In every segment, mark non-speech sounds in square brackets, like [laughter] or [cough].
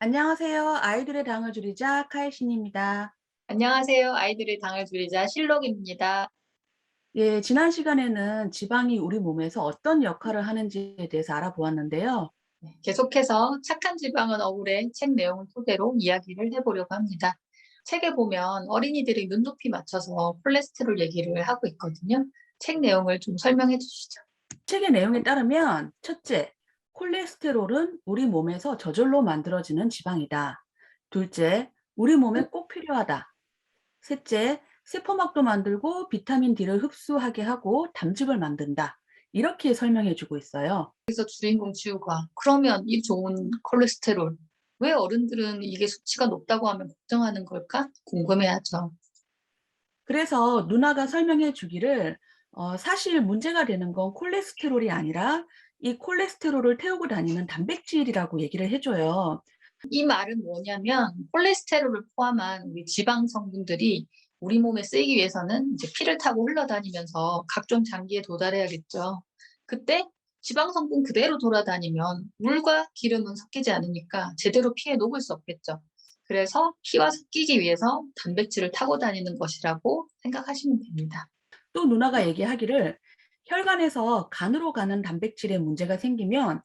안녕하세요. 아이들의 당을 줄이자 카이신입니다. 안녕하세요. 아이들의 당을 줄이자 실록입니다. 예, 지난 시간에는 지방이 우리 몸에서 어떤 역할을 하는지에 대해서 알아보았는데요. 네, 계속해서 착한 지방은 억울해 책 내용을 토대로 이야기를 해보려고 합니다. 책에 보면 어린이들이 눈높이 맞춰서 콜레스테롤 얘기를 하고 있거든요. 책 내용을 좀 설명해 주시죠. 책의 내용에 따르면 첫째, 콜레스테롤은 우리 몸에서 저절로 만들어지는 지방이다. 둘째, 우리 몸에 꼭 필요하다. 셋째, 세포막도 만들고 비타민 D를 흡수하게 하고 담즙을 만든다. 이렇게 설명해 주고 있어요. 그래서 주인공 지우가 그러면 이 좋은 콜레스테롤 왜 어른들은 이게 수치가 높다고 하면 걱정하는 걸까? 궁금해하죠. 그래서 누나가 설명해 주기를 어, 사실 문제가 되는 건 콜레스테롤이 아니라 이 콜레스테롤을 태우고 다니는 단백질이라고 얘기를 해줘요. 이 말은 뭐냐면 콜레스테롤을 포함한 우리 지방 성분들이 우리 몸에 쓰이기 위해서는 이제 피를 타고 흘러다니면서 각종 장기에 도달해야겠죠. 그때 지방 성분 그대로 돌아다니면 물과 기름은 섞이지 않으니까 제대로 피에 녹을 수 없겠죠. 그래서 피와 섞이기 위해서 단백질을 타고 다니는 것이라고 생각하시면 됩니다. 또 누나가 얘기하기를 혈관에서 간으로 가는 단백질에 문제가 생기면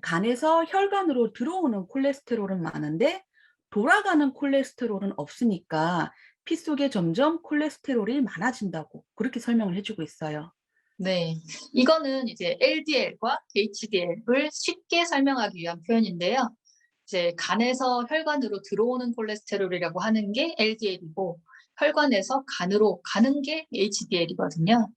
간에서 혈관으로 들어오는 콜레스테롤은 많은데 돌아가는 콜레스테롤은 없으니까 피 속에 점점 콜레스테롤이 많아진다고 그렇게 설명을 해주고 있어요. 네, 이거는 이제 LDL과 HDL을 쉽게 설명하기 위한 표현인데요. 이제 간에서 혈관으로 들어오는 콜레스테롤이라고 하는 게 LDL이고 혈관에서 간으로 가는 게 HDL이거든요.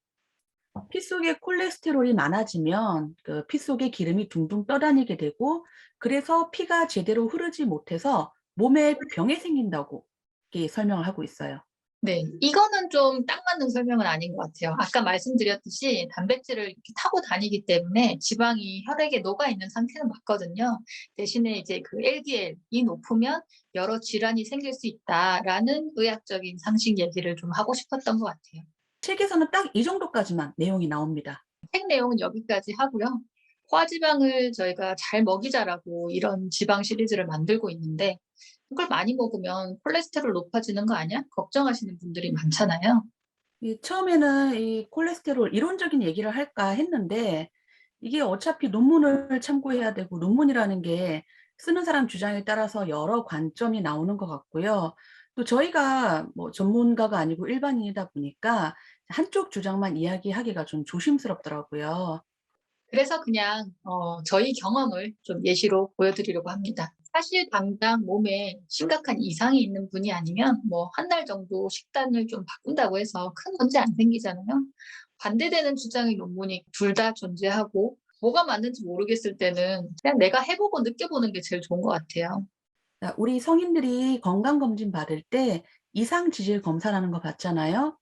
피 속에 콜레스테롤이 많아지면 그 피 속에 기름이 둥둥 떠다니게 되고 그래서 피가 제대로 흐르지 못해서 몸에 병이 생긴다고 이렇게 설명을 하고 있어요. 네, 이거는 좀 딱 맞는 설명은 아닌 것 같아요. 아까 말씀드렸듯이 단백질을 이렇게 타고 다니기 때문에 지방이 혈액에 녹아 있는 상태는 맞거든요. 대신에 이제 그 LDL이 높으면 여러 질환이 생길 수 있다라는 의학적인 상식 얘기를 좀 하고 싶었던 것 같아요. 책에서는 딱 이 정도까지만 내용이 나옵니다. 책 내용은 여기까지 하고요. 포화지방을 저희가 잘 먹이자라고 이런 지방 시리즈를 만들고 있는데 이걸 많이 먹으면 콜레스테롤 높아지는 거 아니야? 걱정하시는 분들이 많잖아요. 이 처음에는 이 콜레스테롤 이론적인 얘기를 할까 했는데 이게 어차피 논문을 참고해야 되고 논문이라는 게 쓰는 사람 주장에 따라서 여러 관점이 나오는 것 같고요. 또 저희가 뭐 전문가가 아니고 일반인이다 보니까 한쪽 주장만 이야기하기가 좀 조심스럽더라고요. 그래서 그냥 어, 저희 경험을 좀 예시로 보여드리려고 합니다. 사실 당장 몸에 심각한 이상이 있는 분이 아니면 뭐 한 달 정도 식단을 좀 바꾼다고 해서 큰 문제 안 생기잖아요. 반대되는 주장의 논문이 둘 다 존재하고 뭐가 맞는지 모르겠을 때는 그냥 내가 해보고 느껴보는 게 제일 좋은 것 같아요. 자, 우리 성인들이 건강검진 받을 때 이상 지질 검사라는 거 받잖아요.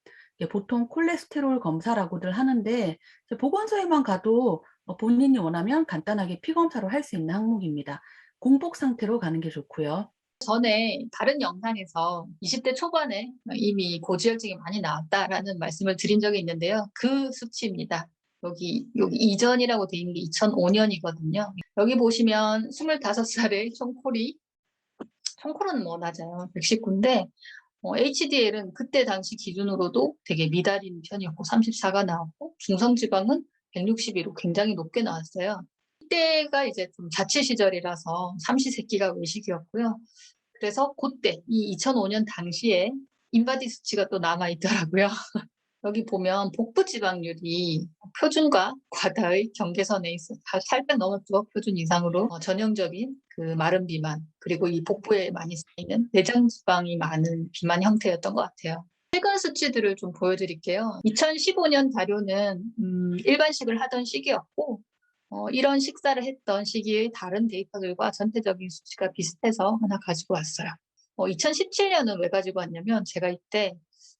보통 콜레스테롤 검사라고들 하는데 보건소에만 가도 어, 본인이 원하면 간단하게 피 검사로 할 수 있는 항목입니다. 공복 상태로 가는 게 좋고요. 전에 다른 영상에서 20대 초반에 이미 고지혈증이 많이 나왔다라는 말씀을 드린 적이 있는데요. 그 수치입니다. 여기, 여기 이전이라고 돼 있는 게 2005년이거든요. 여기 보시면 25살의 총콜이, 총콜은 뭐 맞아요. 119인데, 어, HDL은 그때 당시 기준으로도 되게 미달인 편이었고 34가 나왔고 중성지방은 161로 굉장히 높게 나왔어요. 이때가 이제 좀 자취 시절이라서 삼시세끼가 외식이었고요. 그래서 그때 이 2005년 당시에 인바디 수치가 또 남아 있더라고요. [laughs] 여기 보면 복부 지방률이 표준과 과다의 경계선에 있어 서 살짝 넘었죠 표준 이상으로 어, 전형적인 그 마른 비만 그리고 이 복부에 많이 쌓이는 내장 지방이 많은 비만 형태였던 것 같아요. 최근 수치들을 좀 보여드릴게요. 2015년 자료는 음, 일반식을 하던 시기였고 어, 이런 식사를 했던 시기의 다른 데이터들과 전체적인 수치가 비슷해서 하나 가지고 왔어요. 어, 2017년은 왜 가지고 왔냐면 제가 이때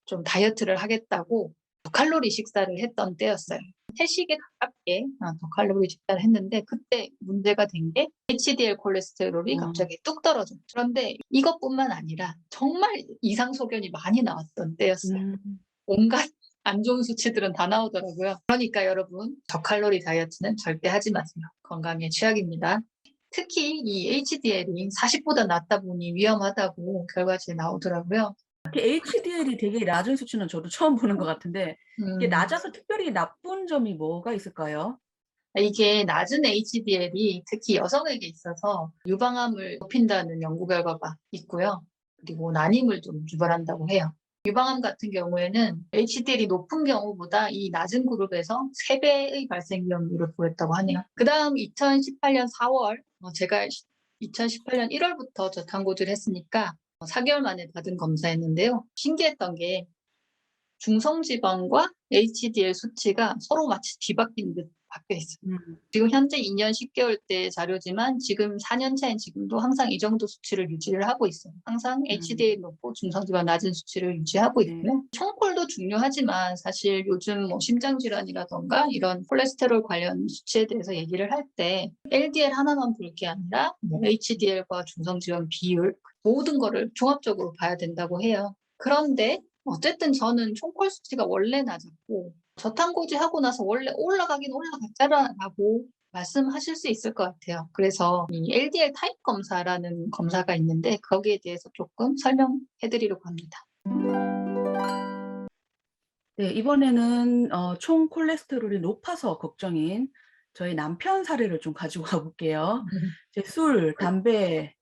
좀 다이어트를 하겠다고 저칼로리 식사를 했던 때였어요. 태식에 가깝게 어, 저칼로리 식사를 했는데 그때 문제가 된 게 HDL 콜레스테롤이 음. 갑자기 뚝 떨어져. 그런데 이것뿐만 아니라 정말 이상 소견이 많이 나왔던 때였어요. 음, 온갖 안 좋은 수치들은 다 나오더라고요. 그러니까 여러분 저칼로리 다이어트는 절대 하지 마세요. 건강에 취약입니다. 특히 이 HDL이 40보다 낮다 보니 위험하다고 결과지에 나오더라고요. HDL이 되게 낮은 수치는 저도 처음 보는 것 같은데 이게 음, 낮아서 특별히 나쁜 점이 뭐가 있을까요? 이게 낮은 HDL이 특히 여성에게 있어서 유방암을 높인다는 연구 결과가 있고요. 그리고 난임을 좀 유발한다고 해요. 유방암 같은 경우에는 HDL이 높은 경우보다 이 낮은 그룹에서 3배의 발생 위험률을 보였다고 하네요. 그 다음 2018년 4월, 어, 제가 2018년 1월부터 저탄고지를 했으니까 4개월 만에 받은 검사였는데요. 신기했던 게 중성지방과 HDL 수치가 서로 마치 뒤바뀐 듯 바뀌어 있어요. 음, 지금 현재 2년 10개월 때 자료지만 지금 4년 차인 지금도 항상 이 정도 수치를 유지를 하고 있어요. 항상 HDL 높고 중성지방 낮은 수치를 유지하고 네. 있고요. 총콜도 중요하지만 사실 요즘 뭐 심장질환이라던가 이런 콜레스테롤 관련 수치에 대해서 얘기를 할 때 LDL 하나만 볼 게 아니라 뭐 HDL과 중성지방 비율 모든 거를 종합적으로 봐야 된다고 해요. 그런데 어쨌든 저는 총콜 수치가 원래 낮았고 저탄고지 하고 나서 원래 올라가긴 올라갔잖아라고 말씀하실 수 있을 것 같아요. 그래서 이 LDL 타입 검사라는 검사가 있는데 거기에 대해서 조금 설명해 드리려고 합니다. 네, 이번에는 어, 총 콜레스테롤이 높아서 걱정인 저희 남편 사례를 좀 가지고 [laughs] 가볼게요. 이제 술, 담배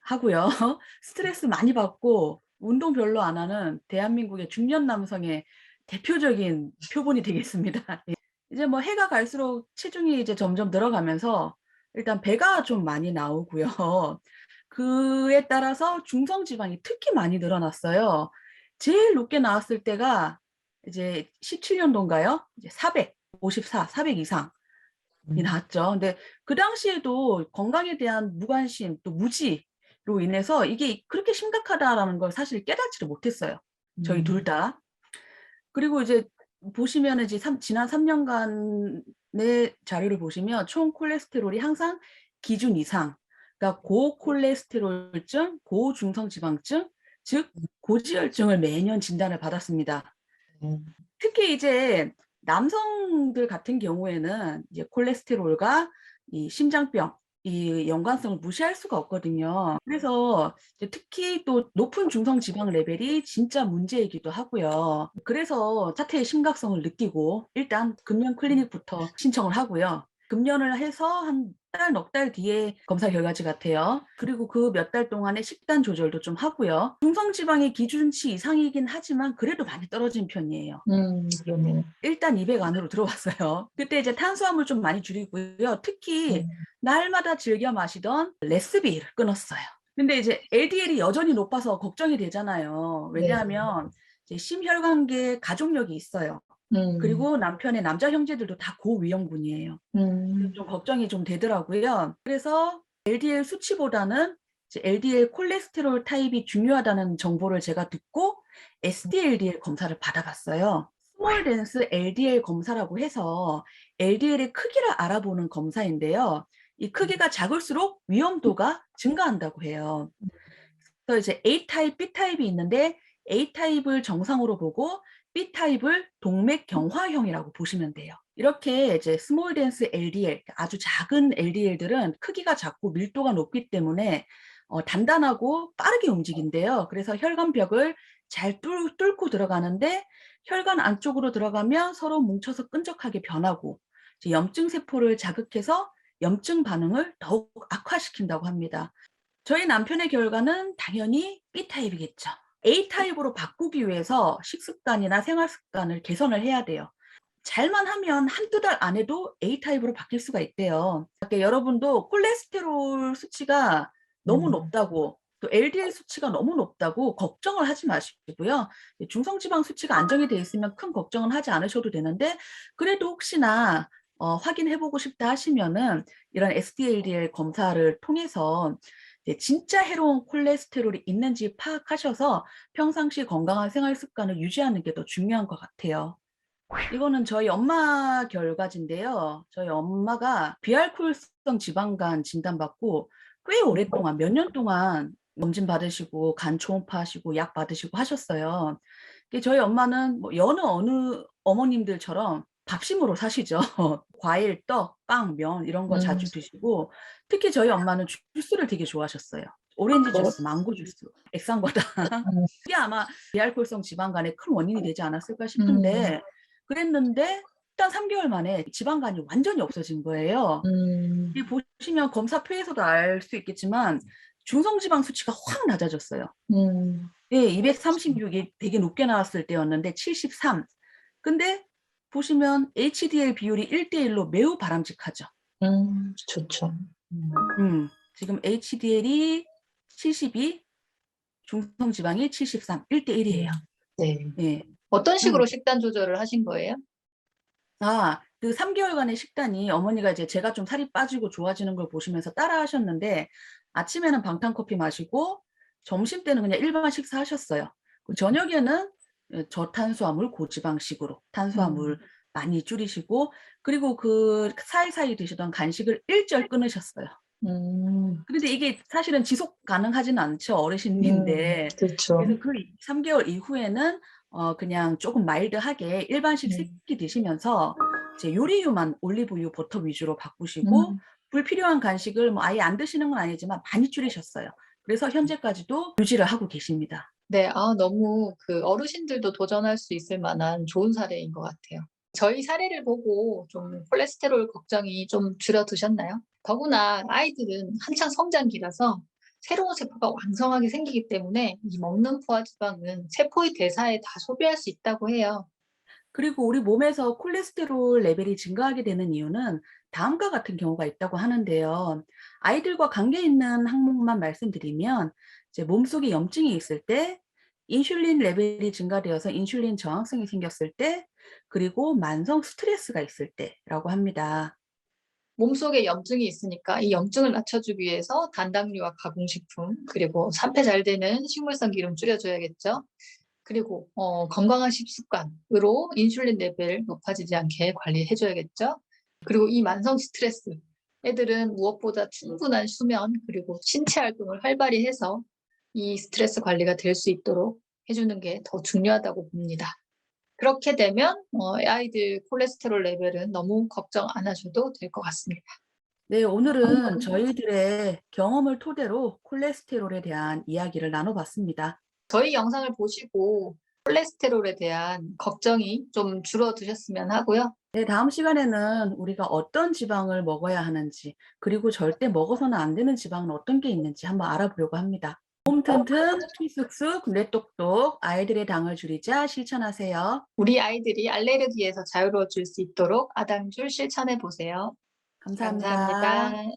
하고요. [laughs] 스트레스 많이 받고 운동 별로 안 하는 대한민국의 중년 남성의 대표적인 표본이 되겠습니다. [laughs] 예. 이제 뭐 해가 갈수록 체중이 이제 점점 늘어가면서 일단 배가 좀 많이 나오고요. [laughs] 그에 따라서 중성 지방이 특히 많이 늘어났어요. 제일 높게 나왔을 때가 이제 17년도인가요? 이제 400, 54, 400 이상이 나왔죠. 근데 그 당시에도 건강에 대한 무관심 또 무지로 인해서 이게 그렇게 심각하다라는 걸 사실 깨닫지를 못했어요. 저희 음. 둘 다. 그리고 이제 보시면 이제 삼- 지난 3년간의 자료를 보시면 총 콜레스테롤이 항상 기준 이상, 그러니까 고콜레스테롤증, 고중성지방증, 즉 고지혈증을 매년 진단을 받았습니다. 음. 특히 이제 남성들 같은 경우에는 이제 콜레스테롤과 이 심장병 이 연관성을 무시할 수가 없거든요. 그래서 특히 또 높은 중성 지방 레벨이 진짜 문제이기도 하고요. 그래서 사태의 심각성을 느끼고 일단 금연 클리닉부터 신청을 하고요. 금연을 해서 한 달, 넉 달 뒤에 검사 결과지 같아요. 그리고 그 몇 달 동안에 식단 조절도 좀 하고요. 중성 지방의 기준치 이상이긴 하지만 그래도 많이 떨어진 편이에요. 음, 그러네요. 일단 200 안으로 들어왔어요. [laughs] 그때 이제 탄수화물 좀 많이 줄이고요. 특히 음. 날마다 즐겨 마시던 레스비를 끊었어요. 근데 이제 LDL이 여전히 높아서 걱정이 되잖아요. 네. 왜냐하면 이제 심혈관계 가족력이 있어요. 음, 그리고 남편의 남자 형제들도 다 고위험군이에요. 음, 좀 걱정이 좀 되더라고요. 그래서 LDL 수치보다는 LDL 콜레스테롤 타입이 중요하다는 정보를 제가 듣고 SDLDL 검사를 받아봤어요. 스몰 댄스 LDL 검사라고 해서 LDL의 크기를 알아보는 검사인데요. 이 크기가 작을수록 위험도가 증가한다고 해요. 그래서 이제 A 타입, B 타입이 있는데 A 타입을 정상으로 보고 B 타입을 동맥 경화형이라고 보시면 돼요. 이렇게 이제 스몰 댄스 LDL, 아주 작은 LDL들은 크기가 작고 밀도가 높기 때문에 어, 단단하고 빠르게 움직인대요. 그래서 혈관벽을 잘 뚫, 뚫고 들어가는데 혈관 안쪽으로 들어가면 서로 뭉쳐서 끈적하게 변하고 염증 세포를 자극해서 염증 반응을 더욱 악화시킨다고 합니다. 저희 남편의 결과는 당연히 B 타입이겠죠. A 타입으로 바꾸기 위해서 식습관이나 생활 습관을 개선을 해야 돼요. 잘만 하면 한두 달 안에도 A 타입으로 바뀔 수가 있대요. 그러니까 여러분도 콜레스테롤 수치가 너무 음. 높다고 또 LDL 수치가 너무 높다고 걱정을 하지 마시고요. 중성지방 수치가 안정이 돼 있으면 큰 걱정은 하지 않으셔도 되는데 그래도 혹시나 어, 확인해보고 싶다 하시면은 이런 SDLDL 검사를 통해서 진짜 해로운 콜레스테롤이 있는지 파악하셔서 평상시 건강한 생활 습관을 유지하는 게 더 중요한 것 같아요. 이거는 저희 엄마 결과지인데요. 저희 엄마가 비알코올성 지방간 진단받고 꽤 오랫동안 몇 년 동안 검진 받으시고 간 초음파 하시고 약 받으시고 하셨어요. 저희 엄마는 뭐 여느 어느 어머님들처럼 밥심으로 사시죠. [laughs] 과일, 떡, 빵, 면 이런 거 음. 자주 드시고 특히 저희 엄마는 주스를 되게 좋아하셨어요. 오렌지 뭐? 주스, 망고 주스, 액상과당. 음. [laughs] 이게 아마 비알코올성 지방간의 큰 원인이 되지 않았을까 음. 싶은데 그랬는데 일단 3개월 만에 지방간이 완전히 없어진 거예요. 음. 이 보시면 검사표에서도 알 수 있겠지만 중성지방 수치가 확 낮아졌어요. 음. 예, 236이 되게 높게 나왔을 때였는데 73. 근데 보시면 HDL 비율이 1대1로 매우 바람직하죠. 음. 좋죠. 음. 음, 지금 HDL이 72, 중성 지방이 73, 1대1이에요. 네. 예. 어떤 식으로 음. 식단 조절을 하신 거예요? 아, 그 3개월간의 식단이 어머니가 이제 제가 좀 살이 빠지고 좋아지는 걸 보시면서 따라 하셨는데 아침에는 방탄 커피 마시고 점심 때는 그냥 일반 식사 하셨어요. 그 저녁에는 예, 저탄수화물 고지방식으로 탄수화물 많이 줄이시고 그리고 그 사이사이 드시던 간식을 일절 끊으셨어요. 음. 그런데 이게 사실은 지속 가능하지는 않죠. 어르신인데. 그렇죠. 그래서 그 3개월 이후에는 어 그냥 조금 마일드하게 일반식 네. 세끼 드시면서 이제 요리유만 올리브유, 버터 위주로 바꾸시고 음. 불필요한 간식을 뭐 아예 안 드시는 건 아니지만 많이 줄이셨어요. 그래서 현재까지도 유지를 하고 계십니다. 네, 아, 너무 그 어르신들도 도전할 수 있을 만한 좋은 사례인 것 같아요. 저희 사례를 보고 좀 콜레스테롤 걱정이 좀 줄어드셨나요? 더구나 아이들은 한창 성장기라서 새로운 세포가 왕성하게 생기기 때문에 이 먹는 포화지방은 세포의 대사에 다 소비할 수 있다고 해요. 그리고 우리 몸에서 콜레스테롤 레벨이 증가하게 되는 이유는 다음과 같은 경우가 있다고 하는데요. 아이들과 관계 있는 항목만 말씀드리면 이제 몸속에 염증이 있을 때 인슐린 레벨이 증가되어서 인슐린 저항성이 생겼을 때 그리고 만성 스트레스가 있을 때라고 합니다. 몸속에 염증이 있으니까 이 염증을 낮춰주기 위해서 단당류와 가공식품 그리고 산패 잘 되는 식물성 기름 줄여줘야겠죠. 그리고 어, 건강한 식습관으로 인슐린 레벨 높아지지 않게 관리해줘야겠죠. 그리고 이 만성 스트레스 애들은 무엇보다 충분한 수면 그리고 신체 활동을 활발히 해서 이 스트레스 관리가 될 수 있도록 해주는 게 더 중요하다고 봅니다. 그렇게 되면 어, 아이들 콜레스테롤 레벨은 너무 걱정 안 하셔도 될 것 같습니다. 네, 오늘은 저희들의 경험을 토대로 콜레스테롤에 대한 이야기를 나눠봤습니다. 저희 영상을 보시고 콜레스테롤에 대한 걱정이 좀 줄어드셨으면 하고요. 네, 다음 시간에는 우리가 어떤 지방을 먹어야 하는지, 그리고 절대 먹어서는 안 되는 지방은 어떤 게 있는지 한번 알아보려고 합니다. 몸 튼튼, 키 쑥쑥, 뇌 똑똑, 아이들의 당을 줄이자 실천하세요. 우리 아이들이 알레르기에서 자유로워질 수 있도록 아당줄 실천해 보세요. 감사합니다. 감사합니다.